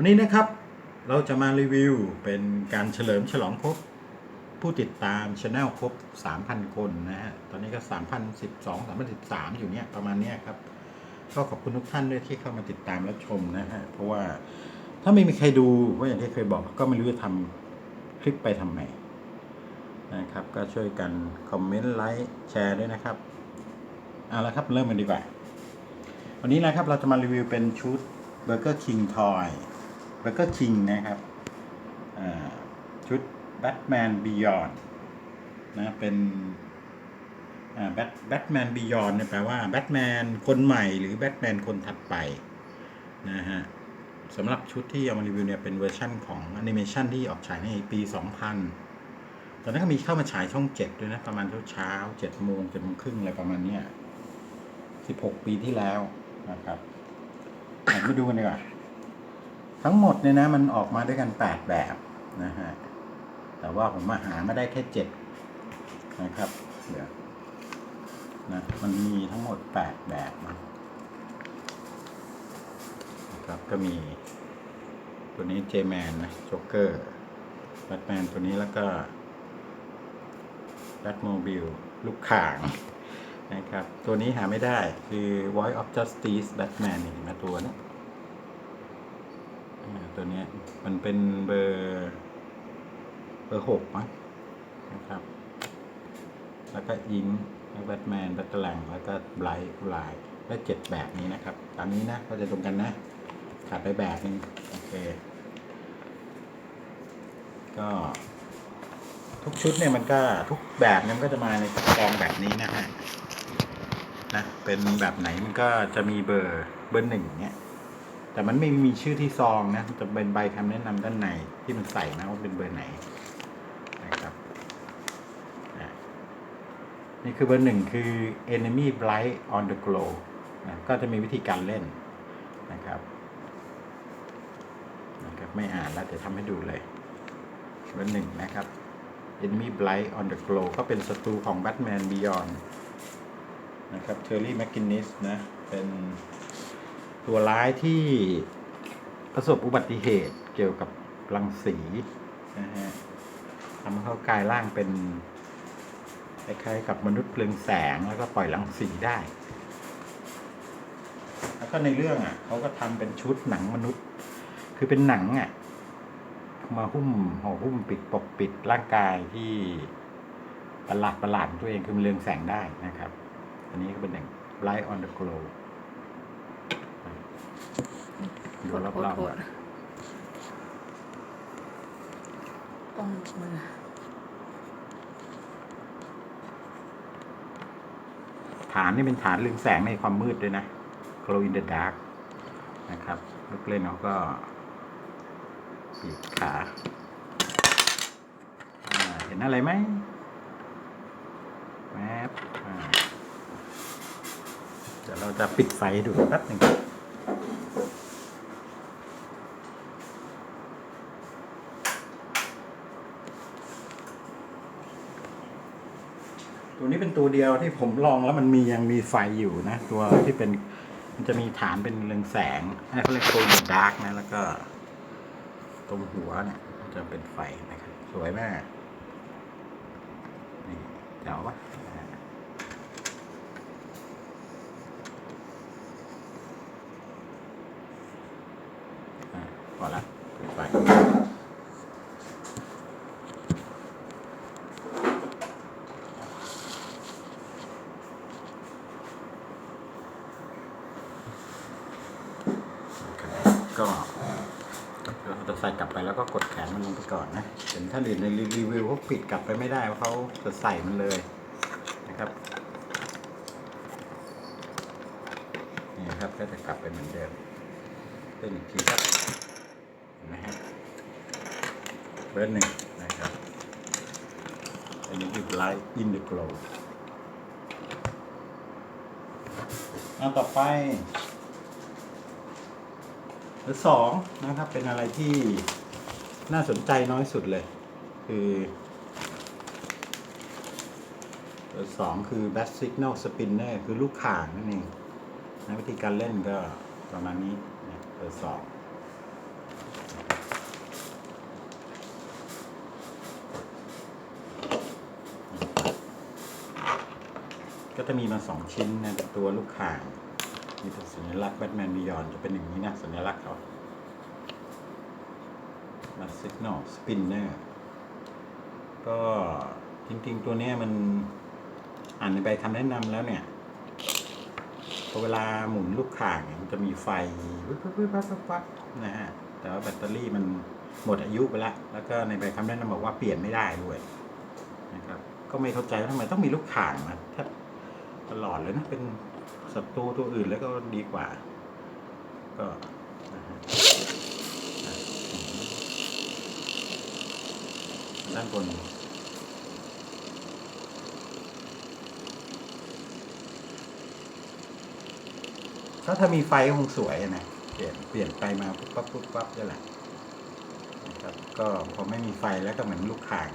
วันนี้นะครับเราจะมารีวิวเป็นการเฉลิมฉลองครบ ผู้ติดตามช anel ครบ 3,000 คนนะฮะ ตอนนี้ก็ 3,012 3,013 อยู่เนี่ยประมาณเนี้ยครับ ก็ขอบคุณทุกท่านด้วยที่เข้ามาติดตามและชมนะฮะ เพราะว่าถ้าไม่มีใครดูก็อย่างที่เคยบอกก็ไม่รู้จะทำคลิปไปทำไมนะครับ ก็ช่วยกันคอมเมนต์ไลค์แชร์ด้วยนะครับเอาละครับเริ่มกันดีกว่า วันนี้นะครับเราจะมารีวิวเป็นชุดเบอร์เกอร์คิงทอย Burger King Toy Burger King นะครับชุด Batman Beyond นะเป็นอ่า Bat Batman Beyond เนี่ยแปลว่า Batman คนใหม่หรือ Batman คนถัดไปนะฮะสำหรับชุดที่เอามารีวิวเนี่ยเป็นเวอร์ชั่นของแอนิเมชันที่ออกฉายในปี 2000 ตอนนั้นก็มีเข้ามาฉายช่อง 7 ด้วยนะ ประมาณเช้าๆ7โมง7โมงครึ่งอะไรประมาณเนี้ย16 ปีที่แล้วนะครับมาดูกันดีกว่า ทั้งหมดเนี่ยนะมันออกมาด้วยกัน 8 แบบนะฮะ แต่ว่าผมมาหาไม่ได้แค่ 7 นะครับ เดี๋ยวนะมันมีทั้งหมด 8 แบบนะนะครับก็มี ตัวนี้เจแมนนะโจ๊กเกอร์แบทแมนตัวนี้แล้วก็แบทโมบิลลูกข่างนะครับ ตัวนี้หาไม่ได้คือ Voice of Justice Batman นี่มาตัวนี้ ตัวนี้มันเป็นเบอร์เบอร์หกมั้งนะครับ แล้วก็อิงแบทแมนแบทแลงแล้วก็ไบรท์ไลน์และเจ็ดแบบนี้นะครับ ตามนี้นะก็จะตรงกันนะขาดไปแบบนึงโอเค ก็ทุกชุดเนี่ยมันก็ทุกแบบเนี่ยมันก็จะมาในกองแบบนี้นะฮะนะเป็นแบบไหนมันก็จะมีเบอร์เบอร์หนึ่งเนี่ย แต่มันไม่มีชื่อที่ซองนะจะเป็นใบคำแนะนำด้านในที่มันใส่นะว่าเป็นเบอร์ไหนนะครับนี่คือเบอร์หนึ่งคือ enemy blight on the glow นะก็จะมีวิธีการเล่นนะครับนะครับ ไม่อ่านแล้วเดี๋ยวทำให้ดูเลยเบอร์หนึ่งนะครับ enemy blight on the glow ก็เป็นศัตรูของ Batman Beyond นะครับเทอร์รี่แมคกินนิสนะ เป็น ตัวร้ายที่ประสบอุบัติเหตุเกี่ยวกับรังสีนะฮะทำให้เขากลายร่างเป็นคล้ายๆกับมนุษย์เปลืองแสงแล้วก็ปล่อยรังสีได้ แล้วก็ในเรื่องอะเขาก็ทำเป็นชุดหนังมนุษย์ คือเป็นหนังอะมาหุ้มห่อหุ้มปิดปกปิดร่างกายที่ประหลาดประหลาดของตัวเองคือมันเรืองแสงได้นะครับ อันนี้ก็เป็นหนึ่ง Light on the Glow ดูรอบๆโทก่อษนต้องมือฐานนี่เป็นฐานเรืองแสงในความมืดด้วยนะ Glow in the dark นะครับ ลูกเล่นเขาก็ปีกขาอ่าเห็นอะไรไหมแมปอ่าเดี๋ยวเราจะปิดไฟให้ดูแป๊บหนึ่ง ตัวนี้ เป็นตัวเดียวที่ผมลองแล้วมันมียังมีไฟอยู่นะ ตัวที่เป็นมันจะมีฐานเป็นเรืองแสงให้เขาเรียกโคมดาร์กนะ แล้วก็ ตรงหัวเนี่ยจะเป็นไฟนะครับ สวยมากนี่เจ๋วปะอ่าอ่าพอละปิดไฟ ก็เราจะใส่กลับไปแล้วก็กดแขนมันลงไป ก่อนนะเห็นท่านอื่นในรีวิวเขาปิดกลับไปไม่ได้เพราะเขาจะใส่มันเลยนะครับนี่ครับก็จะกลับไปเหมือนเดิมเป็นอีกทีครับนไหมฮะเบอร์หนึ่งนะครับอันนี้คือ Light in the Glow อันต่อไปหรือสองนะครับเป็นอะไรที่ น่าสนใจน้อยสุดเลย คือตัวสองคือ b a s Signal Spinner คือลูกข่างนั่นเองนะวิธีการเล่นก็ประมาณนี้เนะตัวสองก็จะมีมาสองชิ้นนะตัวลูกข่าง มีสัญลักษณ์แบทแมนบิยอนจะเป็นอย่างนี้นะ สัญลักษณ์เขา มาสิกนอลสปินเนอร์ก็จริงๆ ตัวนี้มันอ่านในใบคำแนะนำแล้วเนี่ยพอเวลาหมุนลูกข่างมันจะมีไฟวิบวิบวับวับวับนะฮะแต่ว่าแบตเตอรี่มันหมดอายุไปแล้วแล้วก็ในใบคำแนะนำบอกว่าเปลี่ยนไม่ได้ด้วยนะครับก็ไม่เข้าใจว่าทำไมต้องมีลูกข่างมาแทบตลอดเลยนะเป็นศัตรูตัวอื่นแล้วก็ดีกว่า ก็นะฮะอะ ด้านบนก็ถ้ามีไฟก็คงสวยนะเปลี่ยนเปลี่ยนไฟมาปุ๊บปั๊บปุ๊บปั๊บนี่แหละนะครับ ก็พอไม่มีไฟแล้วก็เหมือนลูกข่าง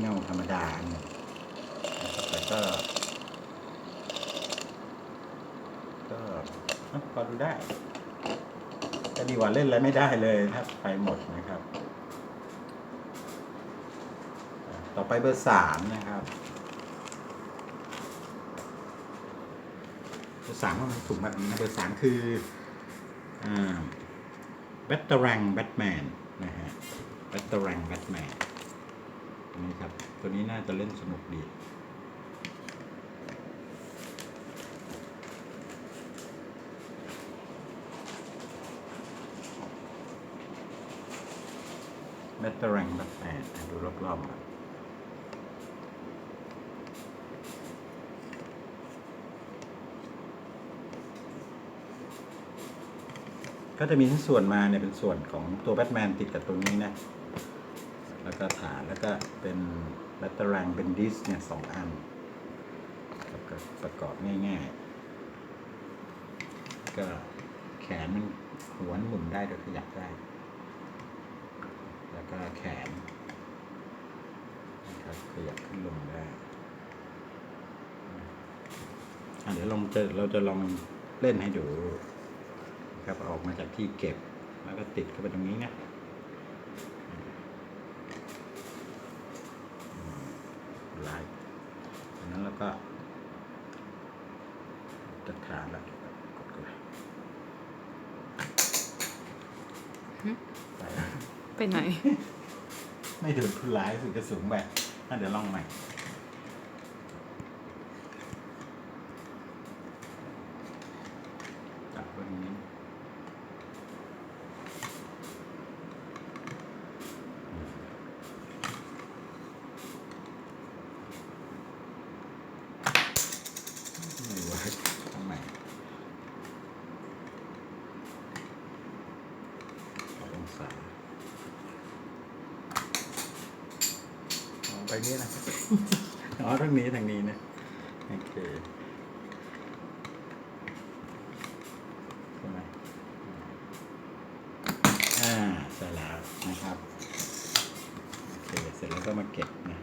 เงาธรรมดาเนี่ยนะครับแต่ก็ ก็พอดูได้ก็ดีกว่าเล่นอะไรไม่ได้เลยถ้าไฟหมดนะครับอะ ต่อไปเบอร์สามนะครับเบอร์สามมันสูงแบบนี้นะเบอร์สามคือแบตเตอรังแบทแมนนะฮะแบตเตอรังแบทแมนนี่ครับ ตัวนี้น่าจะเล่นสนุกดีแบตเตอรังแบทแมนดูรอบๆครับ ก็จะมีทั้งส่วนมาเนี่ยเป็นส่วนของตัวแบทแมนติดกับตรงนี้นะ แล้วก็ฐานแล้วก็เป็นแบตเตอรังเป็นดิสเนี่ยสองอันก็ประกอบง่ายๆ ก็แขนมันหัวนหมุนได้โดยขยับได้ แล้วก็แขนนะครับขยับขึ้นลงได้เดี๋ยวลองจะเราจะลองเล่นให้ดู ครับออกมาจากที่เก็บ แล้วก็ติดเข้าไปตรงนี้นะลายจากนั้นแล้วก็จะฐานแล้วกดกันเลยไปแล้วไปไหน ไม่โดนผู้ร้ายรู้สึกจะสูงไปอะเดี๋ยวลองใหม่ จับวันนี้ ไม่เวิร์กทำไมขอองศาเอาไปนี้นะ อ๋อทางนี้ทางนี้นะ โอเคใช่ไหมอ่าใช่แล้วนะครับ โอเค เสร็จแล้วก็มาเก็บนะ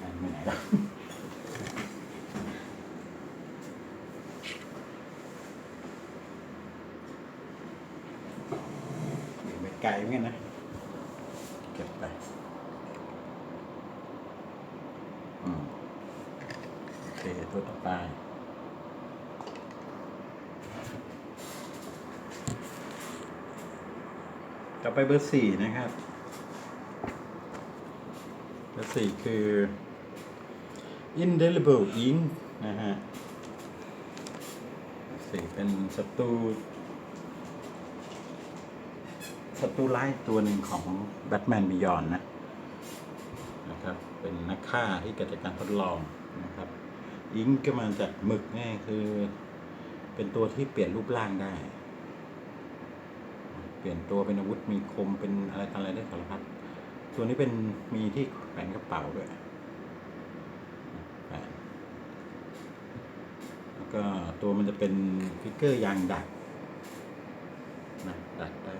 อ่าไปไหนแล้ว อยู่ ไม่ไกลเหมือนกันนะ เก็บไปอืมโอเคตัวต่อไปต่อไปเบอร์สี่นะครับ เบอร์สี่คือ indelible ink นะฮะสี่เป็นศัตรู ศัตรูร้ายตัวหนึ่งของแบทแมนบิยอนนะนะครับ เป็นนักฆ่าที่เกิดจากการทดลองนะครับ อิงก็มาจากหมึกนี่คือ เป็นตัวที่เปลี่ยนรูปร่างได้ เปลี่ยนตัวเป็นอาวุธมีคมเป็นอะไรต่ออะไรได้สารพัดตัวนี้เป็นมีที่แขวนกระเป๋าด้วยแล้วก็ตัวมันจะเป็นฟิกเกอร์ยางดัดนะดัดได้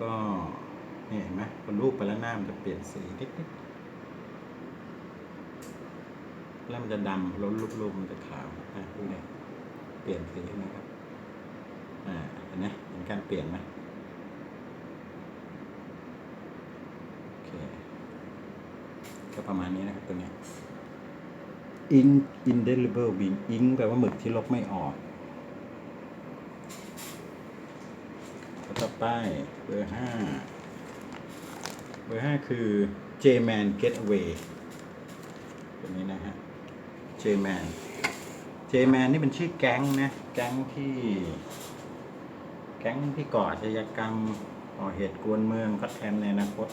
ก็นี่เห็นไหมพอรูปไปแล้วหน้ามันจะเปลี่ยนสีนิดๆแล้วมันจะดำล้วรูปๆมันจะขาวอะดูเนี่ยเปลี่ยนสีนไหมครับอ่าเห็นไหมเห็นการเปลี่ยนไหมโอเคก็ประมาณนี้นะครับตัวเนี้ย ink indelible ink ink แปลว่าหมึกที่ลบไม่ออกแล้วต่อ ไปเบอร์ห้าเบอร์ห้าคือ J-Man Getaway ตัวนี้นะฮะ J-Man J-Man นี่เป็นชื่อแก๊งนะ แก๊งที่ แก๊งที่ก่ออาชญากรรมก่อเหตุกวนเมืองก็แทนในอนาคต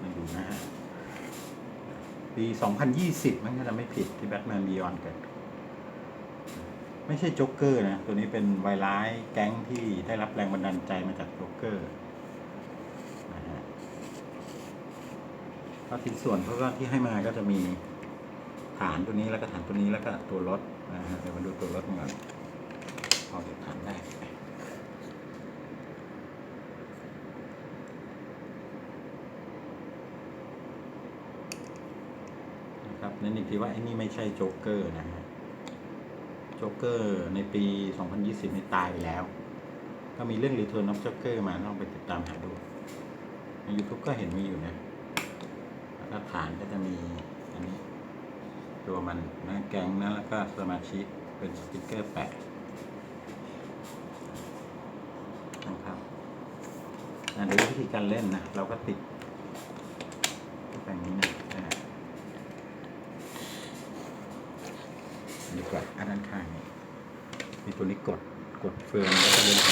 มาอยู่นะฮะ ปี 2020 มันก็จะไม่ผิดที่แบทแมนบียอนเกิด ไม่ใช่โจ๊กเกอร์นะ ตัวนี้เป็นไวร้ายแก๊งที่ได้รับแรงบันดาลใจมาจากโจ๊กเกอร์นะฮะก็ทิ้นส่วนเขาก็ที่ให้มาก็จะมีฐานตัวนี้แล้วก็ฐานตัวนี้แล้วก็ตัวรถนะฮะเดี๋ยวมาดูตัวรถกันก่อนพอจะฐานได้นะครับเน้นอีกทีว่าไอ้นี่ไม่ใช่โจ๊กเกอร์นะฮะ โจ๊กเกอร์ในปี 2020นี่ตายไปแล้ว ก็มีเรื่อง Return of Joker มาลองไปติดตามหาดู ใน YouTube ก็เห็นมีอยู่นะแล้วก็ฐานก็จะมีอันนี้ ตัวมันนะแก๊งนะแล้วก็สมาชิกเป็นสติกเกอร์แปะนะครับอะเดี๋ยววิธีการเล่นนะ เราก็ติดแบบนี้นะอ่า ดีกว่าอันด้านข้างนี้มีตัวนี้กดกดเฟืองแล้วก็เลื่อนตั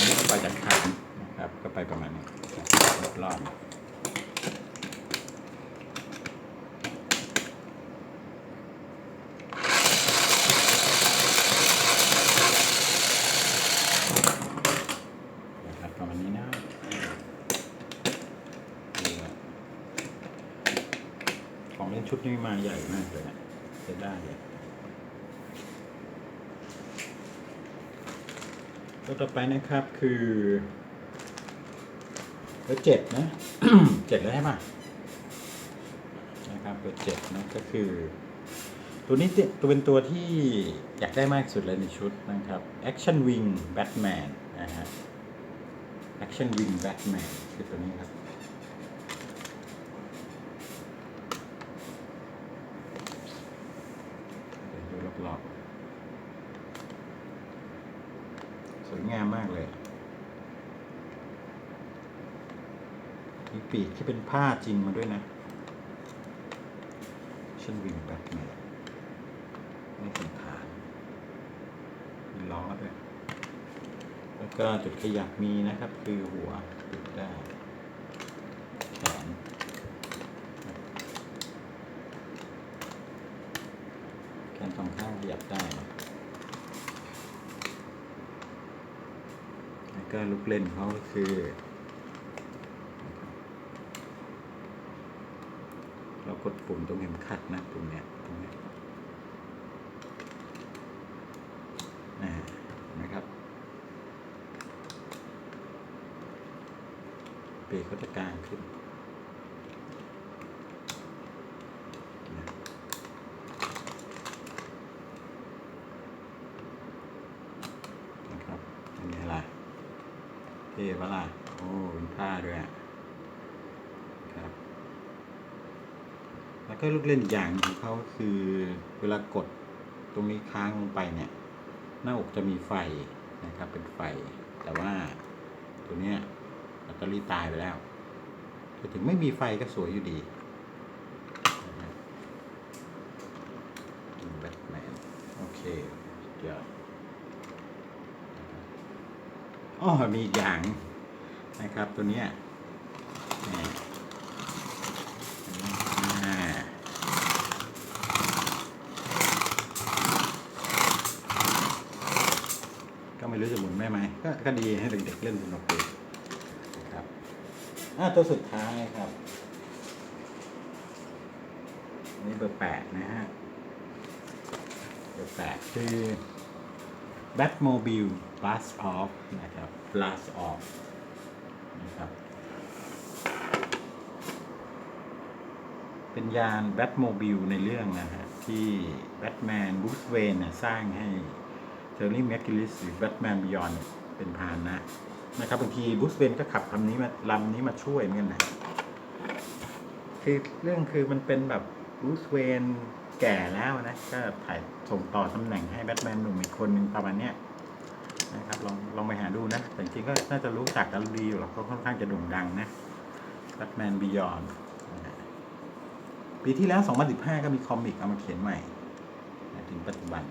วนี้ก็ไปจากฐานนะครับก็ไปประมาณนี้รอบรอบประมาณนี้นะดูนะ ของเล่นชุดนี้มา ใหญ่มากเลยนะจะได้เลยตัวต่อไปนะครับคือเบอร์เจ็ดนะเจ็ดแล้วใช่ไหมนะครับเบอร์เจ็ดนะก็คือ ตัวนี้ตัวเป็นตัวที่อยากได้มากสุดเลยในชุดนะครับ Action Wing Batman นะฮะ Action Wing Batman คือตัวนี้ครับ เดี๋ยวดูรอบๆสวยงามมากเลย มี ปีกที่เป็นผ้าจริงมาด้วยนะชันวิ่งแบทแมนนี่เป็นฐานมีล้อด้วย แล้วก็จุดขยับมีนะครับ คือหัวปิดได้แขนแขนสองข้างขยับได้แล้วก็ลูกเล่นเขาคือ เรากด ปุ่มตรงเข็มขัดนะปุ่มเนี้ยตรงเนี้ยนะครับปีกเขาจะกลางขึ้นนะนะครับเป็นไงล่ะเท่ปะล่ะ โอ้เป็นผ้าด้วยอะครับ แล้วก็ลูกเล่นอีกอย่างของเขาคือเวลากดตรงนี้ค้างลงไปเนี่ย หน้าอกจะมีไฟนะครับเป็นไฟ แต่ว่าตัวเนี้ยแบตเตอรี่ตายไปแล้วแต่ถึงไม่มีไฟก็สวยอยู่ดีแบทแมนโอเคเดี๋ยวอ้อมีอีกอย่างนะครับตัวเนี้ยนี่อ่าก็ไม่รู้จะหมุนได้ไหม ก็ก็ดีให้เด็กๆเล่นสนุกดีนะครับอ่าตัวสุดท้ายครับนี่เบอร์แปดนะฮะเบอร์แปดคือ Batmobile Blast Off นะครับ Blast Off นะครับ เป็นยาน Batmobile ในเรื่องนะฮะ ที่แบทแมนบู c เวนเนี่ยสร้างให้เทอร์รี่แมคกิลิสหรือแบทแมนบิยอนเเป็นพาหนะนะครับบางทีบูสเวนก็ขับคำนี้มาลำนี้มาช่วยเหมือนกันนะคือเรื่องคือมันเป็นแบบบูสเวนแก่แล้วนะก็ถ่ายส่งต่อตำแหน่งให้แบทแมนหนุ่มอีกคนหนึ่งประมาณเนี้ยนะครับลองลองไปหาดูนะ แต่จริงๆก็น่าจะรู้จักกันดีอยู่หรอกเพราค่อนข้างจะโด่งดังนะแบทแมนบิยอนปีที่แล้ว 2015 ก็มีคอมิกเอามาเขียนใหม่ ถึงปัจจุบัน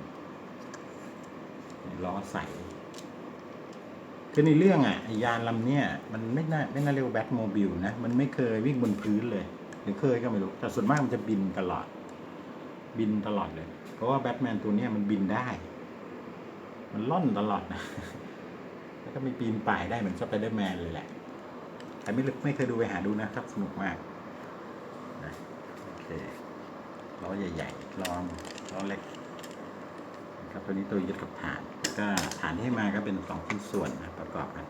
ล้อใส คือในเรื่องอะยานลำเนี้ยมันไม่น่าไม่น่าเรียกว่าแบทโมบิลนะ มันไม่เคยวิ่งบนพื้นเลย หรือเคยก็ไม่รู้ แต่ส่วนมากมันจะบินตลอด บินตลอดเลย เพราะว่าแบทแมนตัวเนี้ยมันบินได้ มันล่อนตลอดนะ แล้วก็มีปีนป่ายได้เหมือนสไปเดอร์แมนเลยแหละใครไม่ลึกไม่เคยดูไปหาดูนะครับสนุกมากนะโอเคล้อใหญ่ๆล้อล้อเล็กครับตัวนี้ตัวยึดกับฐาน ก็ฐานที่ให้มาก็เป็นสองชิ้นส่วนนะประกอบกัน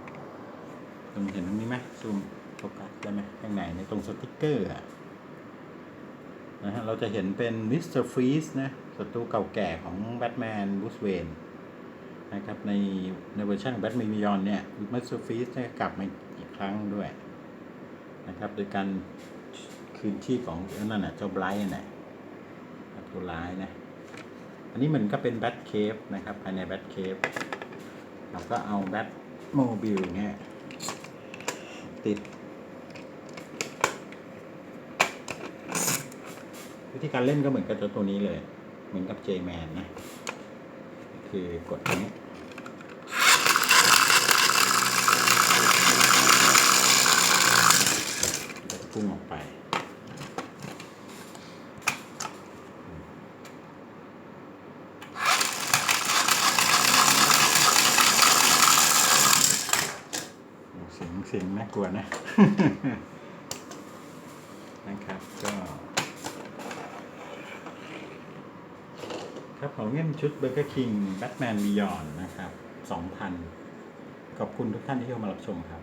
ตรงเห็นตรงนี้ไหมซูมโฟกัสได้ไหมข้างในในตรงสติกเกอร์นะฮะเราจะเห็นเป็นมิสเตอร์ฟรีสนะศัตรูเก่าแก่ของแบทแมนบูสเวนนะครับในในเวอร์ชันแบทแมนมิยอนเนี่ยมิสเตอร์ฟรีสเนี่ยกลับมาอีกครั้งด้วยนะครับโดยการคืนชีพของนั่นน่ะเจ้าไบรท์น่ะตัวร้ายนะ อันนี้เหมือนก็เป็นแบทเคฟนะครับภายในแบทเคฟเราก็เอาแบทโมบิลเนี่ยติด วิธีการเล่นก็เหมือนกับตัวนี้เลย เหมือนกับเจแมนนะ คือกดนี้ก็จะพุ่งออกไป เสียงเสียงน่า กลัวนะ นะครับ ก็ ครับของเงี้ยชุดเบอร์เกอร์คิงแบทแมนบียอนนะครับ 2,000 ขอบคุณทุกท่านที่เข้ามารับชมครับ